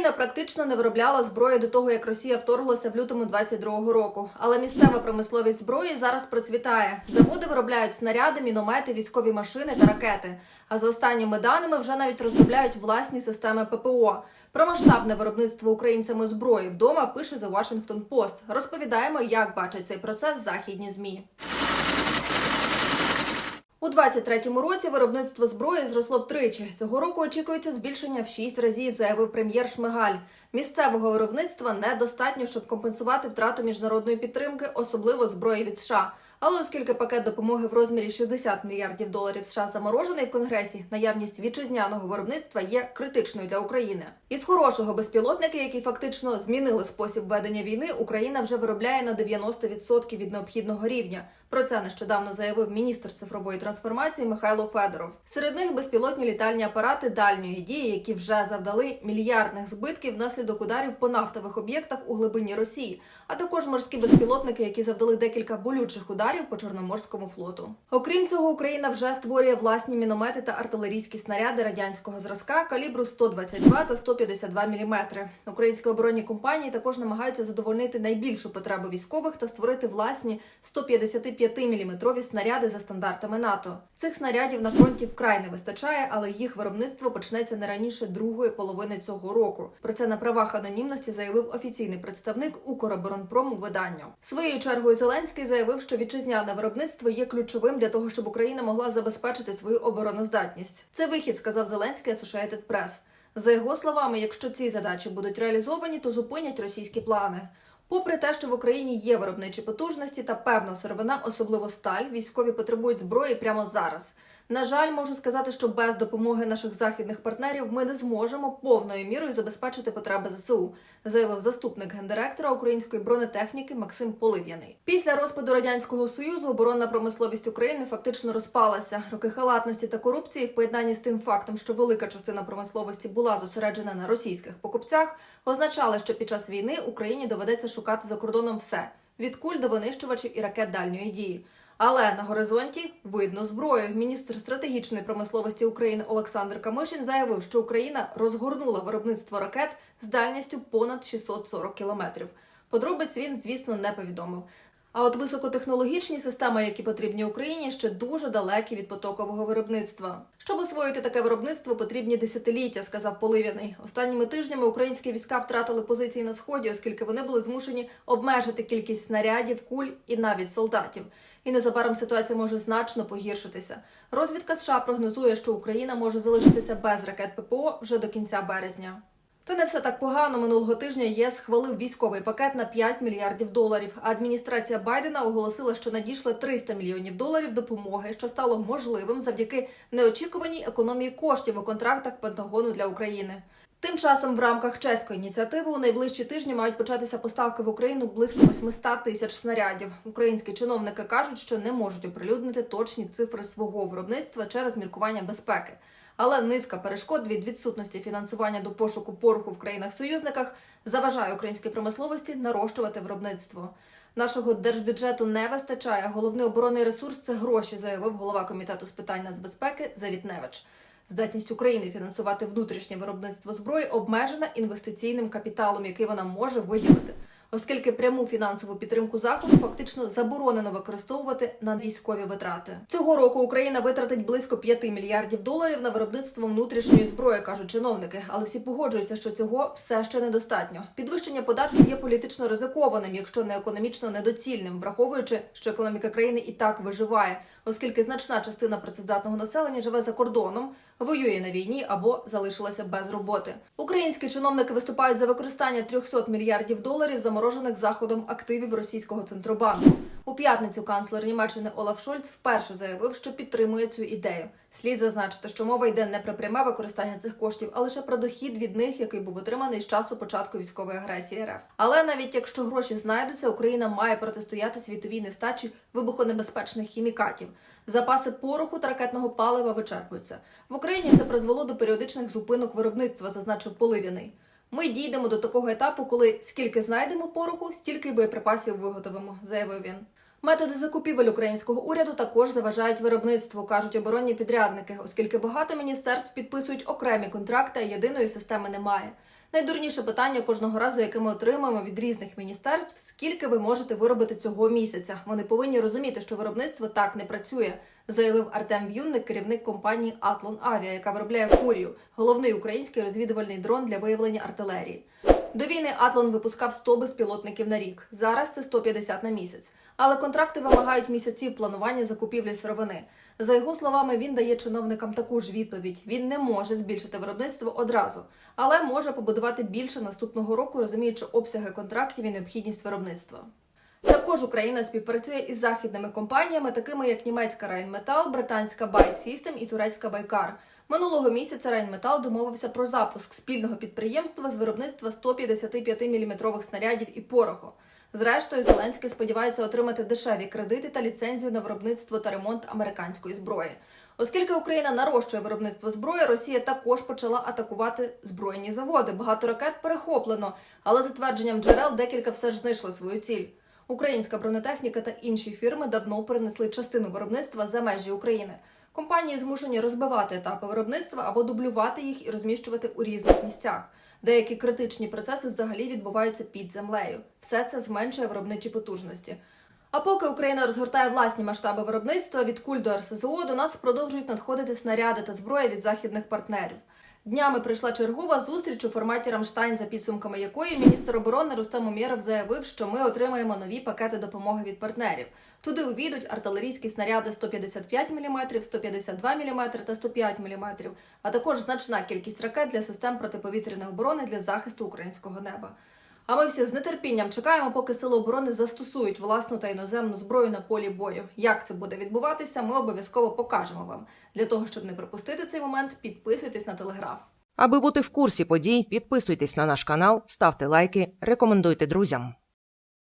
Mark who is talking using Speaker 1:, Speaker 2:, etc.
Speaker 1: Україна практично не виробляла зброї до того, як Росія вторглася в лютому 22-го року. Але місцева промисловість зброї зараз процвітає. Заводи виробляють снаряди, міномети, військові машини та ракети. А за останніми даними вже навіть розробляють власні системи ППО. Про масштабне виробництво українцями зброї вдома пише The Washington Post. Розповідаємо, як бачать цей процес західні змі. У 23-му році виробництво зброї зросло втричі. Цього року очікується збільшення в 6 разів, заявив прем'єр Шмигаль. Місцевого виробництва недостатньо, щоб компенсувати втрату міжнародної підтримки, особливо зброї від США. Але оскільки пакет допомоги в розмірі 60 мільярдів доларів США заморожений в Конгресі, наявність вітчизняного виробництва є критичною для України. Із хорошого безпілотники, які фактично змінили спосіб ведення війни, Україна вже виробляє на 90% від необхідного рівня. Про це нещодавно заявив міністр цифрової трансформації Михайло Федоров. Серед них безпілотні літальні апарати дальньої дії, які вже завдали мільярдних збитків внаслідок ударів по нафтових об'єктах у глибині Росії, а також морські безпілотники, які завдали декілька болючих ударів по Чорноморському флоту. Окрім цього, Україна вже створює власні міномети та артилерійські снаряди радянського зразка калібру 122 та 152 мм. Українські оборонні компанії також намагаються задовольнити найбільшу потребу військових та створити власні 155-мм снаряди за стандартами НАТО. Цих снарядів на фронті вкрай не вистачає, але їх виробництво почнеться не раніше другої половини цього року. Про це на правах анонімності заявив офіційний представник Укроборонпрому виданню. Своєю чергою Зеленський заявив, що вітчизняне виробництво є ключовим для того, щоб Україна могла забезпечити свою обороноздатність. Це вихід, сказав Зеленський Associated Press. За його словами, якщо ці задачі будуть реалізовані, то зупинять російські плани. Попри те, що в Україні є виробничі потужності та певна сировина, особливо сталь, військові потребують зброї прямо зараз. На жаль, можу сказати, що без допомоги наших західних партнерів ми не зможемо повною мірою забезпечити потреби ЗСУ, заявив заступник гендиректора української бронетехніки Максим Полив'яний. Після розпаду радянського союзу оборонна промисловість України фактично розпалася. Роки халатності та корупції в поєднанні з тим фактом, що велика частина промисловості була зосереджена на російських покупцях, означали, що під час війни Україні доведеться шукати за кордоном все від куль до винищувачів і ракет дальньої дії. Але на горизонті видно зброю. Міністр стратегічної промисловості України Олександр Камишин заявив, що Україна розгорнула виробництво ракет з дальністю понад 640 кілометрів. Подробиць він, звісно, не повідомив. А от високотехнологічні системи, які потрібні Україні, ще дуже далекі від потокового виробництва. Щоб освоїти таке виробництво, потрібні десятиліття, сказав Поливяний. Останніми тижнями українські війська втратили позиції на сході, оскільки вони були змушені обмежити кількість снарядів, куль і навіть солдатів. І незабаром ситуація може значно погіршитися. Розвідка США прогнозує, що Україна може залишитися без ракет ППО вже до кінця березня. Та не все так погано. Минулого тижня ЄС схвалив військовий пакет на 5 мільярдів доларів. А адміністрація Байдена оголосила, що надійшла 300 мільйонів доларів допомоги, що стало можливим завдяки неочікуваній економії коштів у контрактах Пентагону для України. Тим часом, в рамках чеської ініціативи у найближчі тижні мають початися поставки в Україну близько 800 тисяч снарядів. Українські чиновники кажуть, що не можуть оприлюднити точні цифри свого виробництва через міркування безпеки. Але низка перешкод від відсутності фінансування до пошуку пороху в країнах-союзниках заважає українській промисловості нарощувати виробництво. Нашого держбюджету не вистачає. Головний оборонний ресурс це гроші, заявив голова комітету з питань нацбезпеки Завітневич. Здатність України фінансувати внутрішнє виробництво зброї обмежена інвестиційним капіталом, який вона може виділити, оскільки пряму фінансову підтримку заходу фактично заборонено використовувати на військові витрати. Цього року Україна витратить близько 5 мільярдів доларів на виробництво внутрішньої зброї, кажуть чиновники, але всі погоджуються, що цього все ще недостатньо. Підвищення податків є політично ризикованим, якщо не економічно недоцільним, враховуючи, що економіка країни і так виживає, оскільки значна частина працездатного населення живе за кордоном воює на війні або залишилася без роботи. Українські чиновники виступають за використання 300 мільярдів доларів заморожених заходом активів російського центробанку. У п'ятницю канцлер Німеччини Олаф Шольц вперше заявив, що підтримує цю ідею. Слід зазначити, що мова йде не про пряме використання цих коштів, а лише про дохід від них, який був отриманий з часу початку військової агресії РФ. Але навіть якщо гроші знайдуться, Україна має протистояти світовій нестачі вибухонебезпечних хімікатів. Запаси пороху та ракетного палива вичерпуються. В Україні це призвело до періодичних зупинок виробництва, зазначив Поливяний. Ми дійдемо до такого етапу, коли скільки знайдемо пороху, стільки боєприпасів виготовимо, заявив він. Методи закупівель українського уряду також заважають виробництву, кажуть оборонні підрядники, оскільки багато міністерств підписують окремі контракти, а єдиної системи немає. Найдурніше питання кожного разу, яке ми отримуємо від різних міністерств, скільки ви можете виробити цього місяця. Вони повинні розуміти, що виробництво так не працює, заявив Артем В'юнник, керівник компанії Атлон Авіа, яка виробляє фурію, головний український розвідувальний дрон для виявлення артилерії. До війни Атлон випускав 100 безпілотників на рік. Зараз це 150 на місяць. Але контракти вимагають місяців планування закупівлі сировини. За його словами, він дає чиновникам таку ж відповідь: він не може збільшити виробництво одразу, але може побудувати більше наступного року, розуміючи обсяги контрактів і необхідність виробництва. Також Україна співпрацює із західними компаніями, такими як німецька Rheinmetall, британська Buy System і турецька Байкар. Минулого місяця Rheinmetall домовився про запуск спільного підприємства з виробництва 155 мм снарядів і пороху. Зрештою, Зеленський сподівається отримати дешеві кредити та ліцензію на виробництво та ремонт американської зброї. Оскільки Україна нарощує виробництво зброї, Росія також почала атакувати збройні заводи. Багато ракет перехоплено, але за твердженням джерел декілька все ж знайшли свою ціль. Українська бронетехніка та інші фірми давно перенесли частину виробництва за межі України. Компанії змушені розбивати етапи виробництва або дублювати їх і розміщувати у різних місцях. Деякі критичні процеси взагалі відбуваються під землею. Все це зменшує виробничі потужності. А поки Україна розгортає власні масштаби виробництва від куль до РСЗО, до нас продовжують надходити снаряди та зброя від західних партнерів. Днями прийшла чергова зустріч у форматі Рамштайн, за підсумками якої міністр оборони Рустам Умєров заявив, що ми отримаємо нові пакети допомоги від партнерів. Туди увійдуть артилерійські снаряди 155 мм, 152 мм та 105 мм, а також значна кількість ракет для систем протиповітряної оборони для захисту українського неба. А ми всі з нетерпінням чекаємо, поки сили оборони застосують власну та іноземну зброю на полі бою. Як це буде відбуватися, ми обов'язково покажемо вам. Для того щоб не пропустити цей момент, підписуйтесь на телеграф.
Speaker 2: Аби бути в курсі подій, підписуйтесь на наш канал, ставте лайки, рекомендуйте друзям.